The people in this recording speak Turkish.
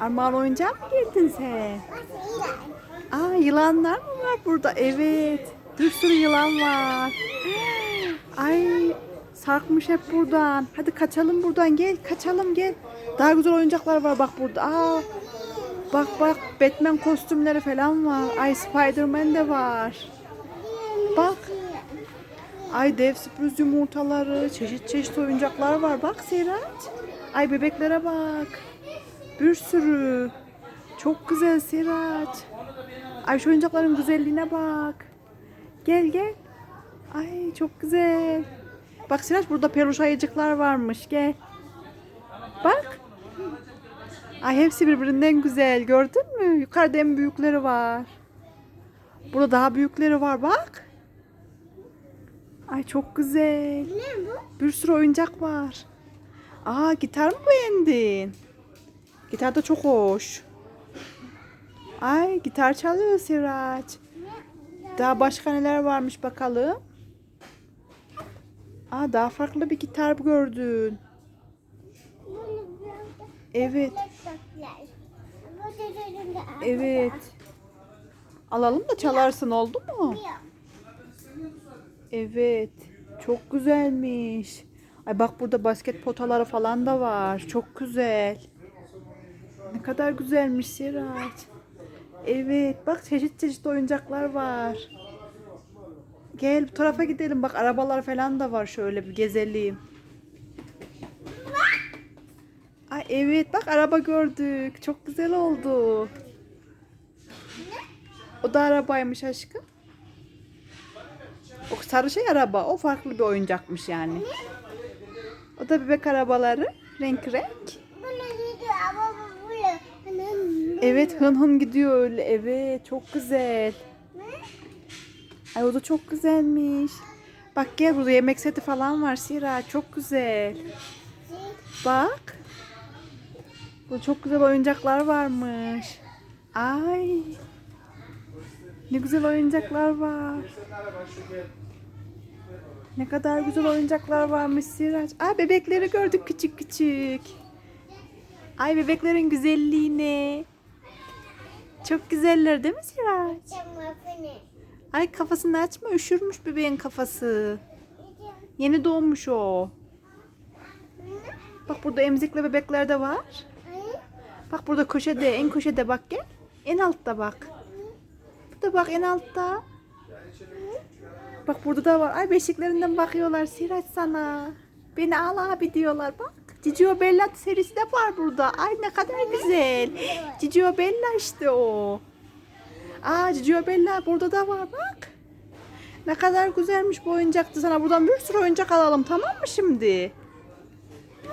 Armağan oyuncağa mı girdin sen? Aa yılanlar mı var burada? Evet. Bir sürü yılan var. Ay sarkmış hep buradan. Hadi kaçalım buradan gel. Kaçalım gel. Daha güzel oyuncaklar var bak burada. Aa bak bak Batman kostümleri falan var. Ay Spiderman de var. Bak. Ay dev sürpriz yumurtaları, çeşit çeşit oyuncaklar var. Bak Seyraç. Ay bebeklere bak. Bir sürü. Çok güzel Seyraç. Ay şu oyuncakların güzelliğine bak. Gel gel. Ay çok güzel. Bak Siraç burada peluş ayıcıklar varmış. Gel. Bak. Ay hepsi birbirinden güzel. Gördün mü? Yukarıda en büyükleri var. Burada daha büyükleri var bak. Ay çok güzel. Ne bu? Bir sürü oyuncak var. Aa gitar mı beğendin? Gitar da çok hoş. Ay gitar çalıyor Siraç. Daha başka neler varmış bakalım. Aa daha farklı bir gitar gördün. Evet. Evet. Alalım da çalarsın oldu mu? Evet. Çok güzelmiş. Ay bak burada basket potaları falan da var. Çok güzel. Ne kadar güzelmiş Siraç. Evet. Bak çeşit çeşit oyuncaklar var. Gel bu tarafa gidelim. Bak arabalar falan da var. Şöyle bir gezelim. Ay evet bak araba gördük. Çok güzel oldu. O da arabaymış aşkım. O sarı şey araba. O farklı bir oyuncakmış yani. O da bebek arabaları. Renk renk. Bunu gidiyor ama bu böyle. Anam. Evet hın hın gidiyor öyle. Evet çok güzel. Ay o da çok güzelmiş. Bak gel burada yemek seti falan var Sira. Çok güzel. Bak. Bu çok güzel oyuncaklar varmış. Ay. Ne güzel oyuncaklar var. Ne kadar güzel oyuncaklar varmış Siraç. Aa bebekleri gördük küçük küçük. Ay bebeklerin güzelliğine. Çok güzeller değil mi bunu. Ay kafasını açma üşürmüş bebeğin kafası. Yeni doğmuş o. Bak burada emzikli bebekler de var. Bak burada köşede, en köşede bak gel. En altta bak. Burada bak en altta. Bak burada da var. Ay beşiklerinden bakıyorlar Siraç sana. Beni al abi diyorlar bak. Cicio Bella serisi de var burada. Ay ne kadar güzel. Cicio Bella işte o. Aa Cicio Bella burada da var bak. Ne kadar güzelmiş bu oyuncaktı sana. Buradan bir sürü oyuncak alalım tamam mı şimdi?